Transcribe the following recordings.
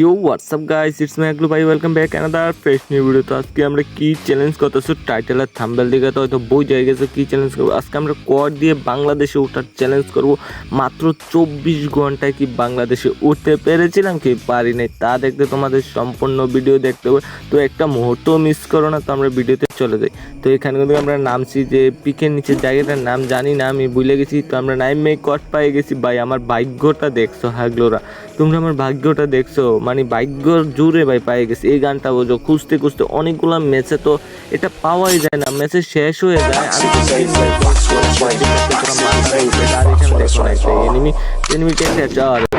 You WhatsApp guys it's my Eklu ভাই welcome back another fresh new video তো আজকে আমরা কি চ্যালেঞ্জ করতেছো? টাইটেল আর থাম্বেল দিকে তো হয়তো বই হয়ে গেছে কি চ্যালেঞ্জ করব। আজকে আমরা কর দিয়ে বাংলাদেশে ওঠার চ্যালেঞ্জ করব। মাত্র চব্বিশ ঘন্টায় কি বাংলাদেশে উঠতে পেরেছিলাম কি পারি নাই তা দেখতে তোমাদের সম্পূর্ণ ভিডিও দেখতে হবে। তো একটা মুহূর্তও মিস করো না, তো আমরা ভিডিওতে চলে যাই। তো এখানে কিন্তু আমরা নামছি যে পিকের নিচে জায়গাটার নাম জানি না, আমি ভুলে গেছি। তো আমরা নাইম কট পেয়ে গেছি। ভাই, আমার ভাগ্যটা দেখছ, হাগলোরা। তোমরা আমার ভাগ্যটা দেখছ? মানে ভাগ্য জুড়ে ভাই পেয়ে গেছে। এই গানটা বোঝো, খুঁজতে খুঁজতে অনেকগুলো ম্যাচে তো এটা পাওয়াই যায় না ম্যাচে শেষ হয়ে যায় আমি এনিমি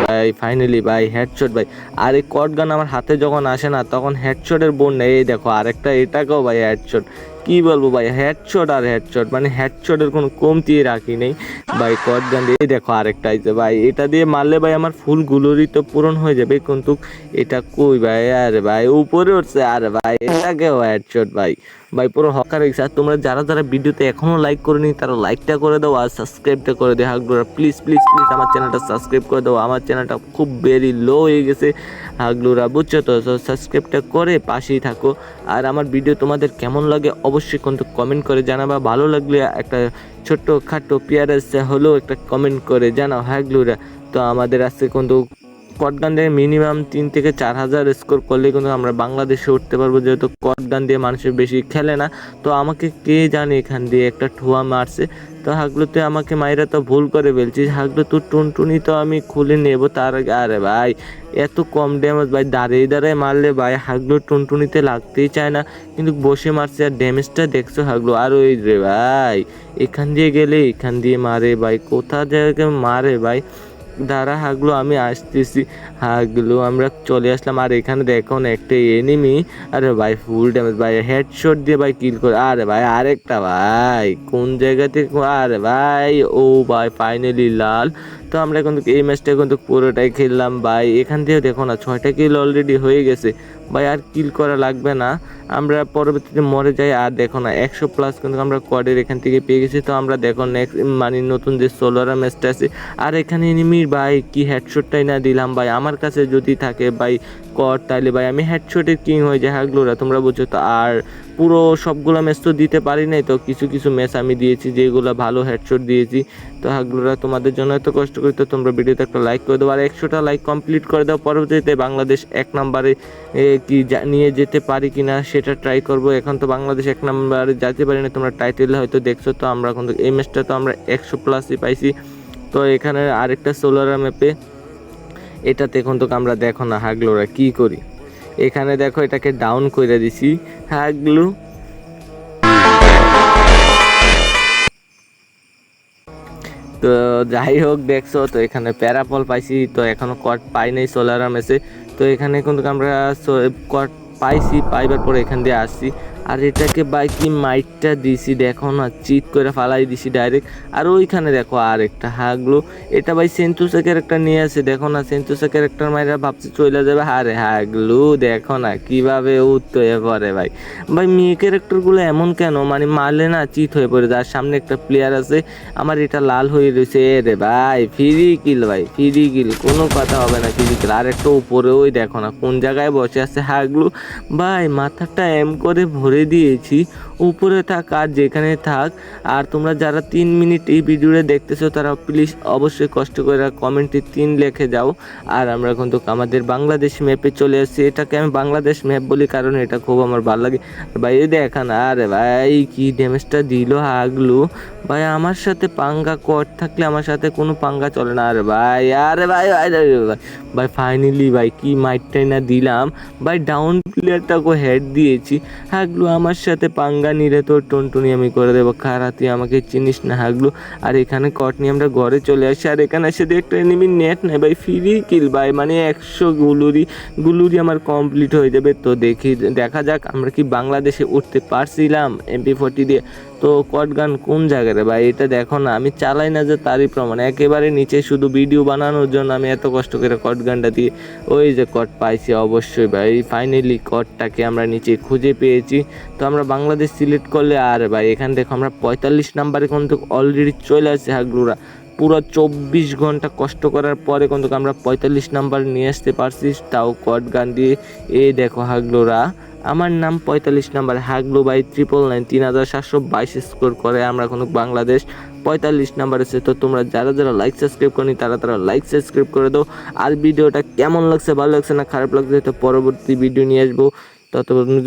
ভাই ফাইনালি ভাই হেডশট ভাই। আর এই কট গান আমার হাতে যখন আসে না, তখন হেডশটের বোন নেই দেখো, আরেকটা এটাকেও ভাই হেডশট কি বলব ভাই হেডশট আর হেডশট মানে হেডশটের কোনো কমতি রাখি নেই। ভাই কট গান দিয়ে দেখো আরেকটা আইছে ভাই, এটা দিয়ে মারলে ভাই আমার ফুলগুলোরই তো পূরণ হয়ে যাবে, কিন্তু এটা কই ভাই? আরে ভাই, উপরে উঠছে, আরে ভাই এটাকেও হেডশট ভাই? ভাই, পুরো হকার হয়েছে আর তোমরা যারা যারা ভিডিওতে এখনও লাইক করেনি, তারা লাইকটা করে দাও আর সাবস্ক্রাইবটা করে দেও। হাগলুরা প্লিজ প্লিজ প্লিজ আমার চ্যানেলটা সাবস্ক্রাইব করে দাও। আমার চ্যানেলটা খুব ভেরি লো হয়ে গেছে। হাগলুরা, বুঝছ তো? সাবস্ক্রাইবটা করে পাশেই থাকো। আর আমার ভিডিও তোমাদের কেমন লাগে অবশ্যই কিন্তু কমেন্ট করে জানাবা। ভালো লাগলে একটা ছোট্ট খাটো পেয়ারা হলেও একটা কমেন্ট করে জানাও হাগলুরা তো আমাদের আজকে কিন্তু কটগান দিয়ে মিনিমাম তিন থেকে চার হাজার স্কোর করলে কিন্তু আমরা বাংলাদেশে উঠতে পারব, যেহেতু কটগান দিয়ে মানুষের বেশি খেলে না। তো আমাকে কে জানে এখান দিয়ে একটা ঠুয়া মারছে? তো হাগলুতে আমাকে মাইরা তো ভুল করে ফেলছি হাগলু তো টুনটুনি তো আমি খুলে নেব তার আরে ভাই, এত কম ড্যামেজ ভাই, দাঁড়িয়ে দাঁড়িয়ে মারলে ভাই হাগলু টুনটুনিতে লাগতেই চায় না। কিন্তু বসে মারছে আর ড্যামেজটা দেখছ হাগলু? আর ওই রে ভাই, এখান দিয়ে গেলে এখান দিয়ে মারে ভাই, কোথা জায়গায় মারে ভাই? দাঁড়া, হাগলো, আমি আসতেছি। হাগলো, আমরা চলে আসলাম। আর এখানে দেখো না, একটা এনিমি আরে ভাই ফুল ড্যামেজ ভাই হেডশট দিয়ে ভাই কিল করে। আরে ভাই, আরেকটা ভাই, কোন জায়গাতে আরে ভাই, ও ভাই ফাইনালি লাল। তো আমরা কিন্তু এই ম্যাচটা কিন্তু পুরোটাই খেললাম। ভাই, এখান থেকে দেখো না, ছয়টা কিল অলরেডি হয়ে গেছে। ভাই, আর কিল করা লাগবে না। আমরা পরবর্তীতে মরে যাই। আর দেখো না, একশো প্লাস কিন্তু আমরা কোয়াডের এখান থেকে পেয়ে গেছি। তো আমরা দেখো নেক্সট মানে নতুন যে সোলোরা ম্যাচটা আছে, আর এখানে এনিমির ভাই, কি হেডশটটাই না দিলাম। ভাই, আমার কাছে যদি থাকে, ভাই কর তাহলে ভাই, আমি হেডশটের কিং হয়ে যাই। হাগলোরা তোমরা বুঝছ তো। আর পুরো সবগুলো ম্যাচ তো দিতে পারি নাই তো। কিছু কিছু ম্যাচ আমি দিয়েছি, যেগুলো ভালো হেডশট দিয়েছি। তো হাগলোরা, তোমাদের জন্য এত কষ্ট করি তো তোমরা ভিডিওতে একটা লাইক করে দেবো আর একশোটা লাইক কমপ্লিট করে দাও। পরবর্তীতে বাংলাদেশ এক নাম্বারে কি নিয়ে যেতে পারি কি না সেটা ট্রাই করব। এখন তো বাংলাদেশ এক নাম্বারে যেতে পারি না। তোমরা টাইটেল হয়তো দেখছ, তো আমরা কিন্তু এই ম্যাচটা তো আমরা একশো প্লাসই পাইছি। তো এখানে আরেকটা সোলার ম্যাপে এটাতে এখন তো আমরা দেখো না হাগলোরা কি করি। এখানে দেখো এটাকে ডাউন করে দিছি। হাগলু তো যাই হোক, দেখছ, তো এখানে প্যারাপল পাইছি, তো এখনও কট পাই নাই সোলার মেসে তো এখানে কিন্তু আমরা কট পাইছি, পাইবার পরে এখান দিয়ে আসছি। আর এটাকে বাই কি মাইটটা দিছি, দেখো না চিট করে ফালাই দিছি ডাইরেক্ট আর ওইখানে দেখো আর একটা হাগলো। এটা ভাই সেন্তুসা ক্যারেক্টার নিয়ে আসে, দেখো না সেন্তুসা ক্যারেক্টার মাইরা ভাবছে চলে যাবে। হারে হাগলু, দেখো না, কীভাবে উত্তর হয়ে পড়ে ভাই। ভাই, মেয়ে ক্যারেক্টারগুলো এমন কেন? মানে মারলে না চিট হয়ে পড়ে যার সামনে একটা প্লেয়ার আছে, আমার এটা লাল হয়ে রয়েছে এ রে ভাই ফ্রি কিল ভাই ফ্রি কিল কোনো কথা হবে না ফ্রি কিল আর একটা উপরে ওই দেখো না, কোন জায়গায় বসে আছে হাগলু। ভাই, মাথাটা এম করে ভরে দিয়েছি। উপরে থাক আর যেখানে থাক। আর তোমরা যারা তিন মিনিট এই ভিডিওটা দেখতেছো, তারা প্লিজ অবশ্যই কষ্ট করে কমেন্টে তিন লেখে যাও। আর আমরা কিন্তু আমাদের বাংলাদেশ ম্যাপে চলে আসছি। এটাকে আমি বাংলাদেশ ম্যাপ বলি কারণ এটা খুব আমার ভালো লাগে। এই দেখান আরে ভাই, কি ড্যামেজটা দিল আগলু ভাই আমার সাথে পাঙ্গা কট থাকলে আমার সাথে কোনো পাঙ্গা চলে না। আরে ভাই আরে ভাই ভাই ভাই, ভাই ভাই। ফাইনালি ভাই কি মাইটটাই না দিলাম। ভাই ডাউন প্লেয়ারটাকে হেড দিয়েছি। হাগলু আমার সাথে পাঙ্গা নিলে তোর টনটুনি আমি করে দেবো। খারা তুই আমাকে চিনিস না হাগলু। আর এখানে কট নিয়ে আমরা ঘরে চলে আসি। আর এখানে এসে দিয়ে একটা এনিমি নেট নেই। ভাই ফ্রি কিল ভাই মানে একশো গুলুরি গুলুরি আমার কমপ্লিট হয়ে যাবে। তো দেখি দেখা যাক আমরা কি বাংলাদেশে উঠতে পারছিলাম এমপি ফোর্টি দিয়ে। তো কট গান কোন জায়গায় রে ভাই, এটা দেখো না, আমি চালাই না যে তারই প্রমাণ, একেবারে নিচে শুধু ভিডিও বানানোর জন্য আমি এত কষ্ট করে কট গানটা দিয়ে, ওই যে কট পাইছি অবশ্যই ভাই ফাইনালি কটটাকে আমরা নিচে খুঁজে পেয়েছি। তো আমরা বাংলাদেশ সিলেক্ট করলে, আর ভাই, এখান থেকে আমরা পঁয়তাল্লিশ নাম্বারে কিন্তু অলরেডি চলে আসছে হাগলুরা। পুরো চব্বিশ ঘণ্টা কষ্ট করার পরে কিন্তু আমরা পঁয়তাল্লিশ নাম্বার নিয়ে আসতে পারছি। তাও কট গান দিয়ে। এই দেখো হাগলোরা। আমার নাম পঁয়তাল্লিশ নাম্বার। হাগলো বাই ট্রিপল নাইন তিন হাজার সাতশো বাইশ স্কোর করে আমরা কোনো বাংলাদেশ। পঁয়তাল্লিশ নাম্বার আছে তো তোমরা যারা যারা লাইক সাবস্ক্রাইব করি তারা তারা লাইক সাবস্ক্রাইব করে দাও। আর ভিডিওটা কেমন লাগছে, ভালো লাগছে না খারাপ লাগছে, তো পরবর্তী ভিডিও নিয়ে আসব। ততক্ষণ